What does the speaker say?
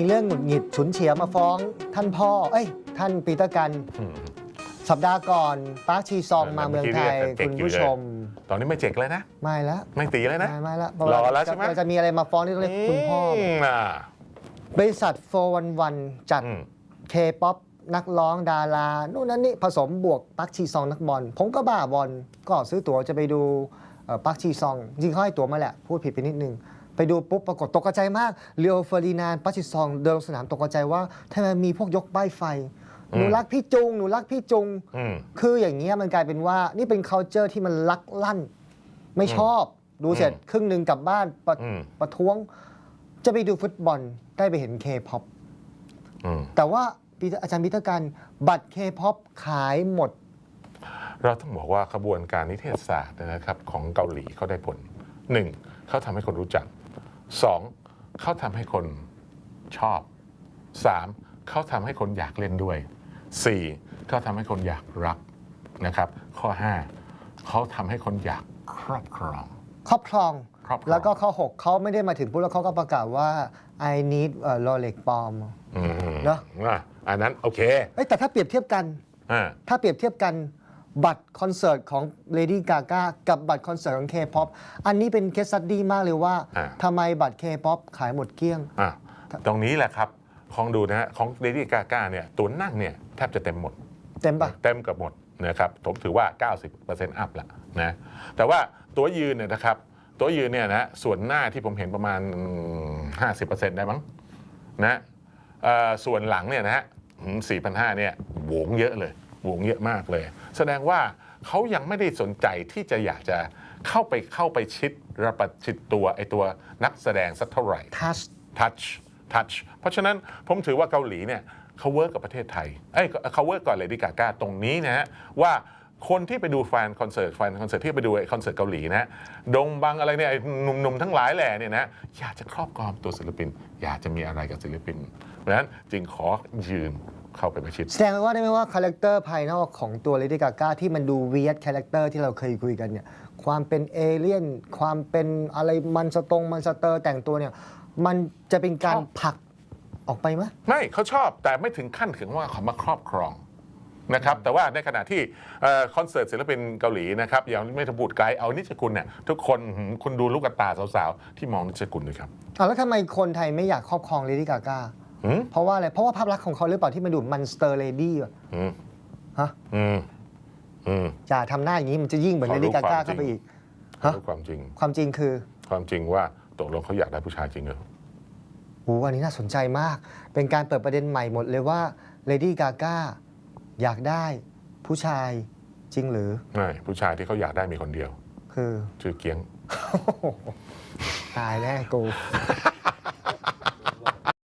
งุดหงิดฉุนเฉียวมาฟ้อง ท่านพ่อ เอ้ย ท่านปีเตอร์กันอืมสัปดาห์ก่อนปาร์คชีซองเออมาเมืองไทยเมื่อกี้เรียกกันเจ๊คุกณอยู่ผู้เลยชม ตอนนี้ไม่เจ็กเลยนะ ไม่ละไม่ตีเลยนะ ไม่ไม่ละรอแล้วใช่ไหมจะจะมีอะไรมาฟ้องนี่ต้องเรียกคุณพ่ออมอ่าบริษัท411จัดอืมเคป๊อปนักร้องดารานู่นนั่นนี่ผสมบวกปักชีซองนักบอลผมก็บ้าบอลก็ซื้อตั๋วจะไปดูเอ่อปักชีซอง จริงเขาให้ตั๋วมาแหละ พูดผิดไปนิดนึง ไปดูปุ๊บปรากฏตกใจมากเรียวเฟอร์ดินานด์ปักชีซอง เดินลงสนามตกใจว่าทำไมมีพวกยกป้ายไฟ หนูรักพี่จุง หนูรักพี่จุง อืม คืออย่างเงี้ยมันกลายเป็นว่านี่เป็น c u เจอร์ที่มันลักลั่น ไม่ชอบ ดูเสร็จอืมครึ่งหนึ่งกลับบ้านประอืม ประท้วง จะไปดูฟุตบอลได้ไปเห็นเคป๊อปอืมแต่ว่าปีเตอร์อาจารย์พิเตอร์กันบัตรเคป๊อปขายหมด เราต้องบอกว่าขบวนการนิเทศศาสตร์นะครับของเกาหลีเขาได้ผลหนึ่งเขาทำให้คนรู้จัก สองเขาทำให้คนชอบสามเขาทำให้คนอยากเล่นด้วยสี่เขาทำให้คนอยากรักนะครับ ข้อห้าเขาทำให้คนอยากครอบครอง ครอบครอง ครอบครอง แล้วก็ข้อ 6 เขาไม่ได้มาถึงปุ๊บแล้วเขาก็ประกาศว่า I need a Rolex ปลอมอืมเนอะ อะอันนั้นโอเคเอ้ยแต่ถ้าเปรียบเทียบกัน อ่า ถ้าเปรียบเทียบกัน บัตรคอนเสิร์ตของ Lady Gaga กับบัตรคอนเสิร์ตของ K-POP อันนี้เป็นเคสสตดี้มากเลยว่าอ่า ทำไมบัตร K-POP ขายหมดเกลี้ยง อะตรงนี้แหละครับของดูนะฮะของเลดี้กาก้าเนี่ยตัวนั่งเนี่ยแทบจะเต็มหมด เต็มปะเต็มเกับหมดนะครับผมถือว่า 90%อัพละนะแต่ว่าตัวยืนเนี่ยนะครับ ตัวยืนเนี่ยนะส่วนหน้าที่ผมเห็นประมาณ 50%ได้มั้งนะเอ่อส่วนหลังเนี่ยนะฮะ4,500เนี่ยโหวงเยอะเลยโห วงเยอะมากเลย แสดงว่าเขายังไม่ได้สนใจที่จะอยากจะเข้าไปเข้าไปชิดระประชิดตัวไอตัวนักแสดงสักเท่าไหร่ ทัชทัชทัชเพราะฉะนั้นผมถือว่าเกาหลีเนี่ยเขาเวิร์กกับประเทศไทยเอ้ยเขาเวิร์กก่อนเลยดีกาก้าตรงนี้นะฮะว่าคนที่ไปดูแฟนคอนเสิร์ตแฟนคอนเสิร์ตที่ไปดูไอ้คอนเสิร์ตเกาหลีนะดงบังอะไรเนี่ยไอ้หนุ่มๆทั้งหลายแหล่เนี่ยนะอยากจะครอบครองตัวศิลปิน อยากจะมีอะไรกับศิลปินเพราะฉะนั้นจึงขอยืน เข้าไปประชิด แสดงว่าได้ไหมว่าคาแรคเตอร์ภายนอกของตัว Lady Gaga ที่มันดูเวียดคาแรคเตอร์ที่เราเคยคุยกันเนี่ยความเป็นเอเลี่ยน ความเป็นอะไรมันสตรงมันสเตอร์แต่งตัวเนี่ยมันจะเป็นการชอบผลักออกไปไหมไม่เขาชอบแต่ไม่ถึงขั้นถึงว่าเขามาครอบครองนะครับแต่ว่าในขณะที่เอ่อคอนเสิร์ตศิลปินเกาหลีนะครับอย่างไม่ทบูดไกด์เอานิชกุลเนี่ยทุกคนหืมคุณดูลูกตาสาวๆ ที่มองนิชกุลด้วยครับอะแล้วทำไมคนไทยไม่อยากครอบครอง Lady Gaga หืม เพราะว่าอะไร เพราะว่าภาพลักษณ์ของเขาหรือเปล่าที่มันดูมันสเตอร์เลดี้อะหืมฮะอืมอืมอย่าทำหน้าอย่างนี้มันจะยิ่งเหมือนขอ Lady รู้ความ Gaga จริงเข้าไปอีกเขาฮะรู้ความจริง ความจริงคือ ความจริงว่าตกลงเขาอยากได้ผู้ชายจริงเหรอโอ้อันนี้น่าสนใจมาก เป็นการเปิดประเด็นใหม่หมดเลยว่า Lady Gaga อยากได้ผู้ชายจริงหรือไม่ผู้ชายที่เขาอยากได้มีคนเดียว คือชื่อเกียงตายแน่กู